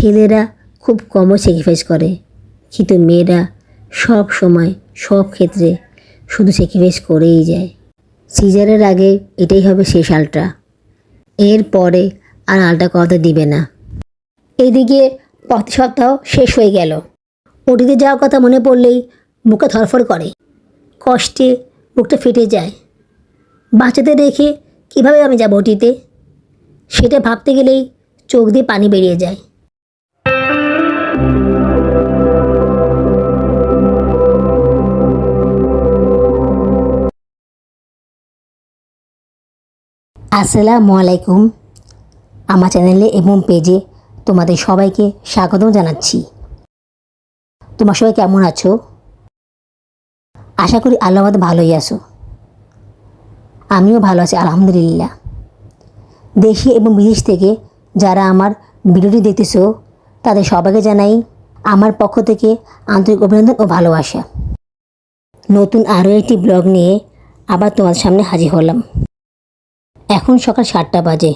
ছেলেরা খুব কমও স্যাক্রিফাইস করে। কিন্তু মেয়েরা সব সময়, সব ক্ষেত্রে শুধু স্যাক্রিফাইস করেই যায়। সিজারের আগে এটাই হবে শেষ আলট্রা। এর পরে আর আলট্রা করাতে দিবে না। এদিকে প্রতি সপ্তাহ শেষ হয়ে গেল। ওটিতে যাওয়ার কথা মনে পড়লেই বুকে ধরফর করে। কষ্টে বুকটা ফেটে যায়। বাচ্চাদের রেখে কীভাবে আমি যাব ওটিতে? সেটা ভাবতে গেলেই চোখ দিয়ে পানি বেরিয়ে যায়। আসসালামু আলাইকুম। আমার চ্যানেলে এবং পেজে তোমাদের সবাইকে স্বাগত জানাচ্ছি। তোমার সবাই কেমন আছো? আশা করি আল্লাহ আমাদের ভালোই আছো। আমিও ভালো আছি, আলহামদুলিল্লাহ। দেশে এবং বিদেশ থেকে যারা আমার ভিডিওটি দেখতেছো, তাদের সবাইকে জানাই আমার পক্ষ থেকে আন্তরিক অভিনন্দন ও ভালোবাসা। নতুন আরও একটি ব্লগ নিয়ে আবার তোমার সামনে হাজির হলাম। এখন সকাল সাতটা বাজে।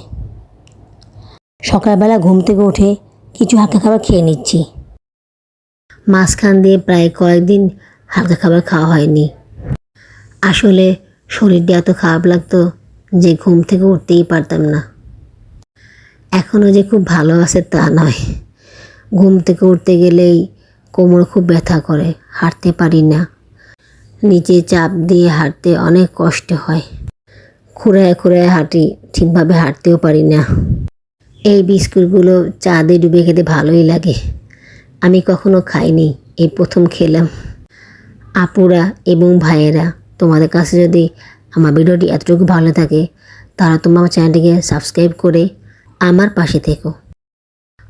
সকালবেলা ঘুম থেকে উঠে কিছু হালকা খাবার খেয়ে নিচ্ছি। মাঝখান দিয়ে প্রায় কয়েকদিন হালকা খাবার খাওয়া হয়নি। আসলে শরীরটা এত খারাপ লাগতো যে ঘুম থেকে উঠতেই পারতাম না। এখনও যে খুব ভালো আছে তা নয়। ঘুম থেকে উঠতে গেলেই কোমর খুব ব্যথা করে, হাঁটতে পারি না। নিচে চাপ দিয়ে হাঁটতে অনেক কষ্ট হয়। খুঁড়ায় খুঁড়ায় হাঁটি, ঠিকভাবে হাঁটতেও পারি না। এই বিস্কুটগুলো চা দিয়ে ডুবে খেতে ভালোই লাগে। আমি কখনো খাইনি, এই প্রথম খেলাম। আপুরা এবং ভাইয়েরা, তোমাদের কাছে যদি আমার ভিডিওটি এতটুকু ভালো থাকে তারা তোমরা আমার চ্যানেলটিকে সাবস্ক্রাইব করে আমার পাশে থেকো।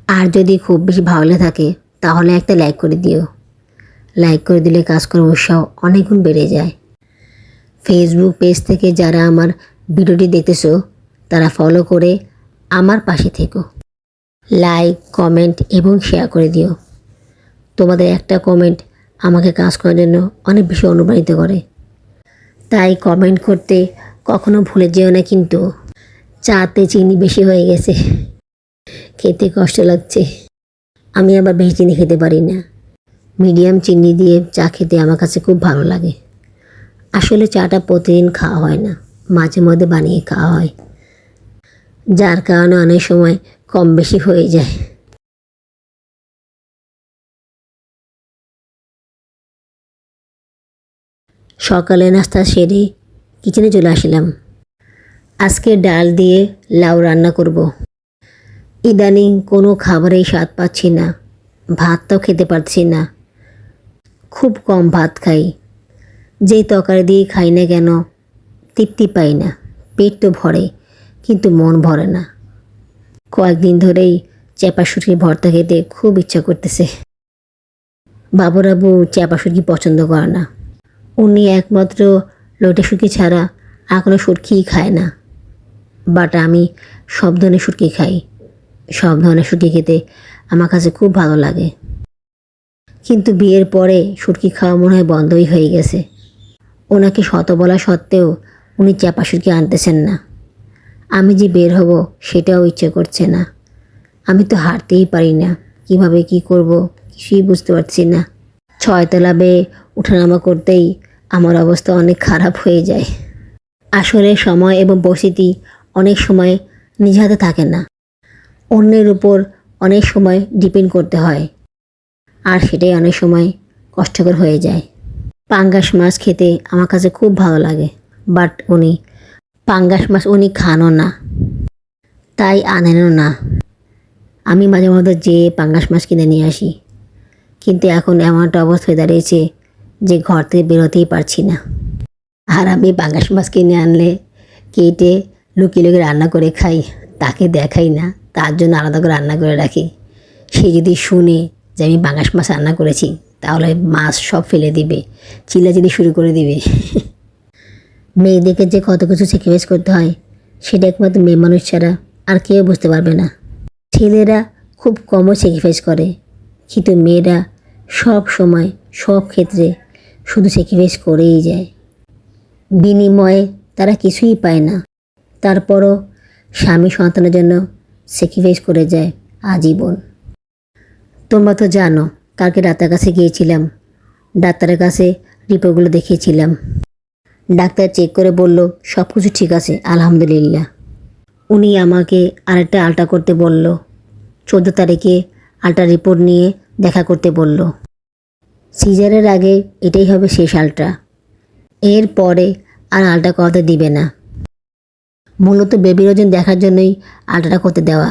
আর যদি খুব বেশি ভালো থাকে, তাহলে একটা লাইক করে দিও। লাইক করে দিলে কাজ করার উৎসাহ অনেকগুণ বেড়ে যায়। ফেসবুক পেজ থেকে যারা আমার ভিডিওটি দেখতেছো, তারা ফলো করে আমার পাশে থেকো। লাইক কমেন্ট এবং শেয়ার করে দিও। তোমাদের একটা কমেন্ট আমাকে কাজ করার জন্য অনেক বেশি অনুপ্রাণিত করে। তাই কমেন্ট করতে কখনো ভুলে যেও না কিন্তু চাতে চিনি বেশি হয়ে গেছে। খেতে কষ্ট লাগছে। আমি আবার বেশি চিনি খেতে পারি না। মিডিয়াম চিনি দিয়ে চা খেতে আমার কাছে খুব ভালো লাগে। আসলে চাটা প্রতিদিন খাওয়া হয় না। মাঝে মধ্যে বানিয়ে খাওয়া হয়, যার কারণে অনেক সময় কম বেশি হয়ে যায়। সকালে নাস্তা সেরে কিচেনে চলে আসলাম। আজকে ডাল দিয়ে লাউ রান্না করব। ইদানিং কোনো খাবারেই স্বাদ পাচ্ছি না, ভাতটাও খেতে পারছি না। খুব কম ভাত খাই, যেই তরকারি দিয়ে খাই না কেন তৃপ্তি পাই না, পেট তো ভরে, কিন্তু মন ভরে না। কয়েকদিন ধরেই চ্যাপা সুটকি ভর্তা খেতে খুব ইচ্ছা করতেছে। বাবুরাবু চ্যাপা সুটকি পছন্দ করে না। উনি একমাত্র লোটে শুটকি ছাড়া আর কোনো সুটকিই খায় না। বাট আমি সব ধরনের সুটকি খাই। সব ধরনের সুটকি খেতে আমার কাছে খুব ভালো লাগে। কিন্তু বিয়ের পরে সুটকি খাওয়া মনে হয় বন্ধই হয়ে গেছে। ওনাকে শত বলা সত্ত্বেও উনি চাপা সুটকি আনতেছেন না। আমি যে বের হব সেটাও ইচ্ছে করছে না। আমি তো হাঁটতেই পারি না। কীভাবে কি করব কিছুই বুঝতে পারছি না। ছয়তলা বেয়ে উঠানামা করতেই আমার অবস্থা অনেক খারাপ হয়ে যায়। আসলে সময় এবং পরিস্থিতি অনেক সময় নিজ হাতে থাকে না। অন্যের উপর অনেক সময় ডিপেন্ড করতে হয়। আর সেটাই অনেক সময় কষ্টকর হয়ে যায়। পাঙ্গাস মাছ খেতে আমার কাছে খুব ভালো লাগে। বাট উনি, পাঙ্গাস মাছ উনি খানও না, তাই আনেনও না। আমি মাঝে মধ্যে যেয়ে পাঙ্গাস মাছ কিনে নিয়ে আসি, কিন্তু এখন এমন একটা অবস্থা হয়ে দাঁড়িয়েছে যে ঘর থেকে বেরোতেই পারছি না। আর আমি পাঙ্গাস মাছ কিনে আনলে কেটে লুকিয়ে লুকিয়ে রান্না করে খাই, তাকে দেখাই না, তার জন্য আলাদা করে রান্না করে রাখি। সে যদি শুনে যে আমি পাঙ্গাস মাছ রান্না করেছি, তাহলে মাছ সব ফেলে দিবে, চিল্লাচিল্লি শুরু করে দিবে। মেয়েদেরকে যে কত কিছু স্যাক্রিফাইস করতে হয়, সেটা একমাত্র মেয়ে মানুষ ছাড়া আর কেউ বুঝতে পারবে না। ছেলেরা খুব কমও স্যাক্রিফাইস করে, কিন্তু মেয়েরা সব সময়, সব ক্ষেত্রে শুধু স্যাক্রিফাইস করেই যায়। বিনিময়ে তারা কিছুই পায় না। তারপরও স্বামী সন্তানের জন্য স্যাক্রিফাইস করে যায় আজীবন। তোমরা তো জানো, কালকে ডাক্তার কাছে গিয়েছিলাম। ডাক্তারের কাছে রিপোর্টগুলো দেখিয়েছিলাম। ডাক্তার চেক করে বলল, সব কিছু ঠিক আছে, আলহামদুলিল্লাহ। উনি আমাকে আরেকটা আলট্রা করতে বলল। চোদ্দ তারিখে আলট্রা রিপোর্ট নিয়ে দেখা করতে বলল। সিজারের আগে এটাই হবে শেষ আলট্রা এর পরে আর আলট্রা করাতে দিবে না। মূলত বেবির ওজন দেখার জন্যই আলট্রাটা করতে দেওয়া।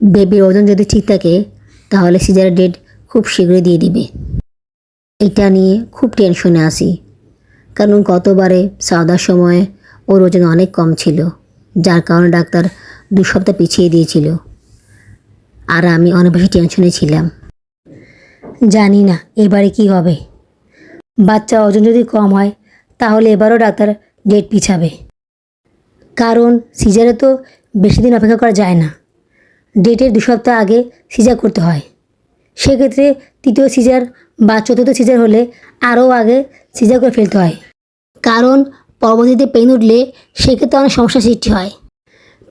বেবির ওজন যদি ঠিক থাকে, তাহলে সিজারের ডেট খুব শীঘ্রই দিয়ে দিবে। এটা নিয়ে খুব টেনশনে আসি কারণ গতবারে সাউদার সময়ে ওর ওজন অনেক কম ছিল, যার কারণে ডাক্তার দু সপ্তাহ পিছিয়ে দিয়েছিল। আর আমি অনেক বেশি টেনশনে ছিলাম। জানি না এবারে কি হবে। বাচ্চা ওজন যদি কম হয়, তাহলে এবারও ডাক্তার ডেট পিছাবে। কারণ সিজারে তো বেশি দিন অপেক্ষা করা যায় না। ডেটের দু সপ্তাহ আগে সিজার করতে হয়। সেক্ষেত্রে তৃতীয় সিজার বা চতুর্থ সিজার হলে আরও আগে সিজার করে ফেলতে হয়। কারণ পরবর্তীতে পেন উঠলে সেক্ষেত্রে অনেক সমস্যা সৃষ্টি হয়।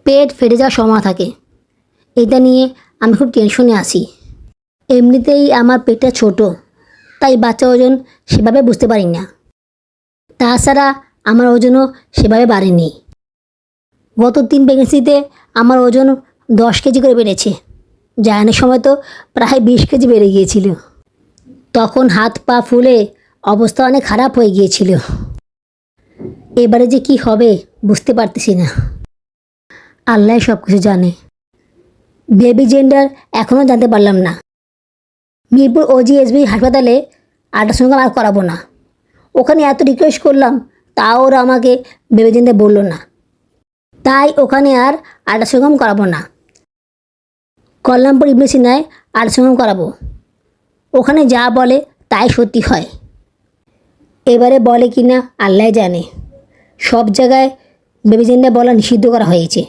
পেট ফেটে যাওয়ার সময় থাকে। এটা নিয়ে আমি খুব টেনশনে আসি এমনিতেই আমার পেটটা ছোট, তাই বাচ্চা ওজন সেভাবে বুঝতে পারি না। তাছাড়া আমার ওজনও সেভাবে বাড়েনি। গত তিন প্রেগনেন্সিতে আমার ওজন দশ কেজি করে বেড়েছে। জায়ানের সময় তো প্রায় বিশ কেজি বেড়ে গিয়েছিল। তখন হাত পা ফুলে অবস্থা অনেক খারাপ হয়ে গিয়েছিল। এবারে যে কি হবে বুঝতে পারতেছি না। আল্লাহ সব কিছু জানে। বেবি জেন্ডার এখনও জানতে পারলাম না। মিরপুর ওজিএসবি হাসপাতালে আল্ট্রাসাউন্ড আর করাবো না। ওখানে এত রিকোয়েস্ট করলাম, তাও ওরা আমাকে বেবি জেন্ডার বলল না। তাই ওখানে আর আল্ট্রাসাউন্ড করাবো না। কল্যাণপুর ইবনে সিনায় আল্ট্রাসাউন্ড করাবো। ওখানে যা বলে তাই সত্যি হয়। এবারে বলে কি না আল্লাহ জানে। সব জায়গায় বেবিজেন্ডার বলা নিষিদ্ধ করা হয়েছে।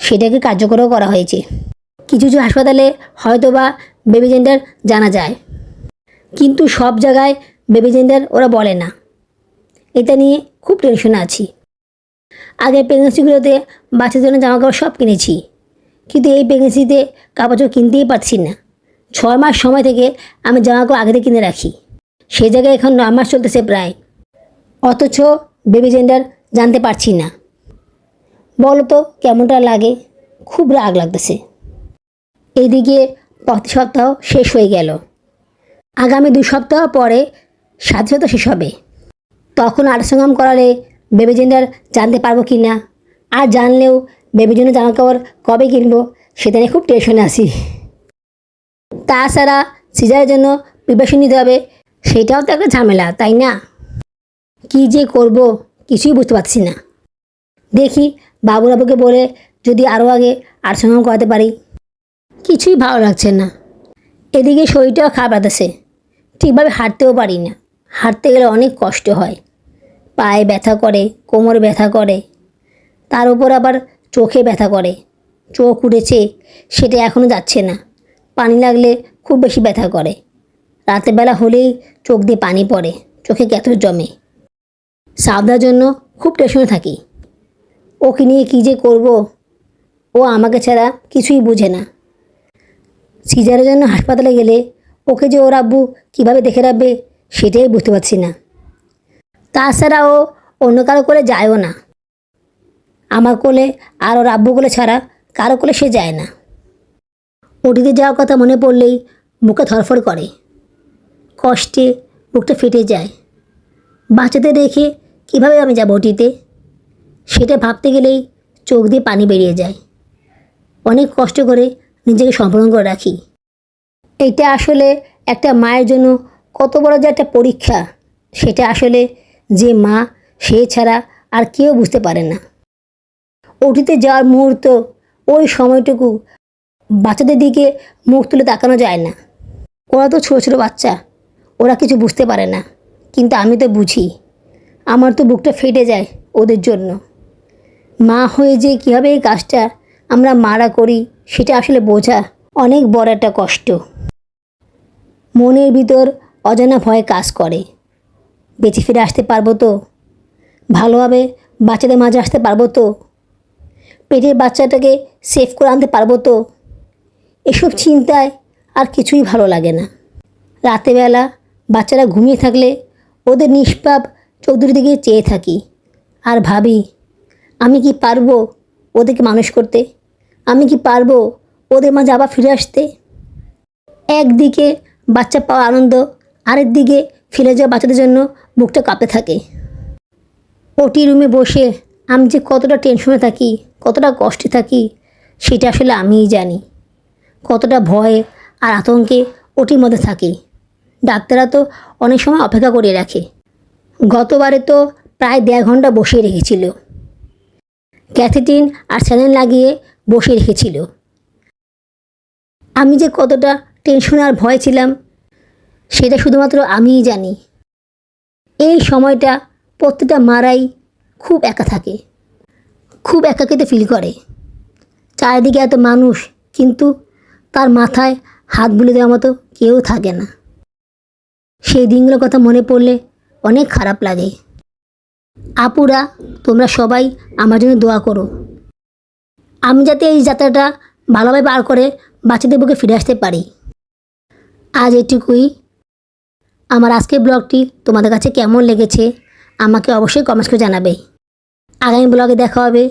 সেটাকে কার্যকরও করা হয়েছে। কিছু কিছু হাসপাতালে হয়তো বা বেবি জেন্ডার জানা যায়। কিন্তু সব জায়গায় বেবিজেন্ডার ওরা বলে না। এটা নিয়ে খুব টেনশনে আছি। আগে প্রেগনেন্সিগুলোতে বাচ্চাদের জন্য জামা কাপড় সব কিনেছি। কিন্তু এই প্রেগনেন্সিতে কাপড় চোপড় কিনতেই পারছি না। ছয় মাস সময় থেকে আমি জামা কাপড় আগে থেকে কিনে রাখি। সেই জায়গায় এখন নয় মাস চলতেছে প্রায়। অথচ বেবি জেন্ডার জানতে পারছি না। বলো তো কেমনটা লাগে? খুব রাগ লাগতেছে। এইদিকে প্রতি সপ্তাহ শেষ হয়ে গেল। আগামী দু সপ্তাহ পরে সাথে শেষ হবে। তখন আল্ট্রাসাউন্ড করালে বেবি জেন্ডার জানতে পারব কি না আর জানলেও বেবির জন্য জামা কাপড় কবে কিনবো সেটা নিয়ে খুব টেনশনে আসি তাছাড়া সিজারের জন্য প্রিপারেশন নিতে হবে, সেটাও তো একটা ঝামেলা, তাই না? কী যে করব কিছুই বুঝতে পারছি না। দেখি বাবুরাবুকে বলে যদি আরও আগে আল্ট্রাসাউন্ড করাতে পারি। কিছুই ভালো লাগছে না। এদিকে শরীরটাও খারাপ লাগতেছে। ঠিকভাবে হাঁটতেও পারি না। হাঁটতে গেলে অনেক কষ্ট হয়। পায়ে ব্যথা করে, কোমরে ব্যথা করে। তার উপর আবার চোখে ব্যথা করে। চোখ উঠেছে সেটা এখনও যাচ্ছে না। পানি লাগলে খুব বেশি ব্যথা করে। রাতের বেলা হলেই চোখ দিয়ে পানি পড়ে, চোখে ক্যাথর জমে। সাবধার জন্য খুব টেনশনে থাকি। ওকে নিয়ে কী যে করব, ও আমাকে ছাড়া কিছুই বুঝে না। সিজারের জন্য হাসপাতালে গেলে ওকে যে ওর আব্বু কীভাবে দেখে রাখবে, সেটাই বুঝতে পারছি না। তাছাড়া ও অন্য কারও করে যায়ও না। আমার কোলে আর ওর আব্বু কোলে ছাড়া কারও কোলে সে যায় না। ওটিতে যাওয়ার কথা মনে পড়লেই বুকে ধরফর করে। কষ্টে বুকটা ফেটে যায়। বাচ্চাদের রেখে কীভাবে আমি যাব ওটিতে সেটা ভাবতে গেলেই চোখ দিয়ে পানি বেরিয়ে যায়। অনেক কষ্ট করে নিজেকে সম্পূর্ণ করে রাখি। এটা আসলে একটা মায়ের জন্য কত বড় যে একটা পরীক্ষা, সেটা আসলে যে মা সে ছাড়া আর কেউ বুঝতে পারে না। ওটিতে যাওয়ার মুহূর্ত ওই সময়টুকু বাচ্চাদের দিকে মুখ তুলে তাকানো যায় না। ওরা তো ছোটো ছোটো বাচ্চা, ওরা কিছু বুঝতে পারে না। কিন্তু আমি তো বুঝি, আমার তো বুকটা ফেটে যায় ওদের জন্য। মা হয়ে যে কীভাবে এই কাজটা আমরা মারা করি, সেটা আসলে বোঝা অনেক বড় একটা কষ্ট। মনের ভিতর অজানা ভয় কাজ করে। বেঁচে ফিরে আসতে পারব তো? ভালোভাবে বাচ্চাদের মাঝে আসতে পারব তো? পেটের বাচ্চাটাকে সেভ করে আনতে পারব তো? এসব চিন্তায় আর কিছুই ভালো লাগে না। রাতেবেলা বাচ্চারা ঘুমিয়ে থাকলে ওদের নিষ্পাপ দুটির দিকে চেয়ে থাকি। আর ভাবি, আমি কি পারব ওদেরকে মানুষ করতে? আমি কি পারব ওদের মাঝে আবার ফিরে আসতে? একদিকে বাচ্চা পাওয়া আনন্দ আরেক দিকে ফিরে যাওয়া বাচ্চাদের জন্য বুকটা কাঁপে থাকে। ওটি রুমে বসে আমি যে কতটা টেনশনে থাকি, কতটা কষ্টে থাকি, সেটা আসলে আমিই জানি। কতটা ভয়ে আর আতঙ্কে ওটির মধ্যে থাকি। ডাক্তাররা তো অনেক সময় অপেক্ষা করে রাখে। গতবারে তো প্রায় দেড় ঘণ্টা বসিয়ে রেখেছিল। ক্যাথেটিন আর স্যালাইন লাগিয়ে বসিয়ে রেখেছিল। আমি যে কতটা টেনশন আর ভয় ছিলাম, সেটা শুধুমাত্র আমিই জানি। এই সময়টা প্রত্যেকটা মারাই খুব একা থাকে। খুব একাকিতে ফিল করে। চারিদিকে এত মানুষ, কিন্তু তার মাথায় হাত বুলে দেওয়ার মতো কেউ থাকে না। সেই দিনগুলোর কথা মনে পড়লে অনেক খারাপ লাগে। আপুরা, তোমরা সবাই আমার জন্য দোয়া করো। আমি যাতে এই যাত্রাটা ভালোভাবে পার করে বাচ্চাদের বুকে ফিরে আসতে পারি। আজ এটুকুই। আমার আজকের ব্লগটি তোমাদের কাছে কেমন লেগেছে আমাকে অবশ্যই কমেন্টস করে জানাবে। আগামী ব্লগে দেখা হবে।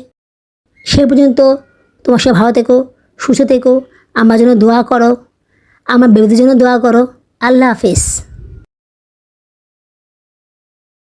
সে পর্যন্ত তোমার সব ভালো থেকো, সুস্থ থেকো, আমার জন্য দোয়া করো, আমার বেবিদের জন্য দোয়া করো। আল্লাহ হাফিজ।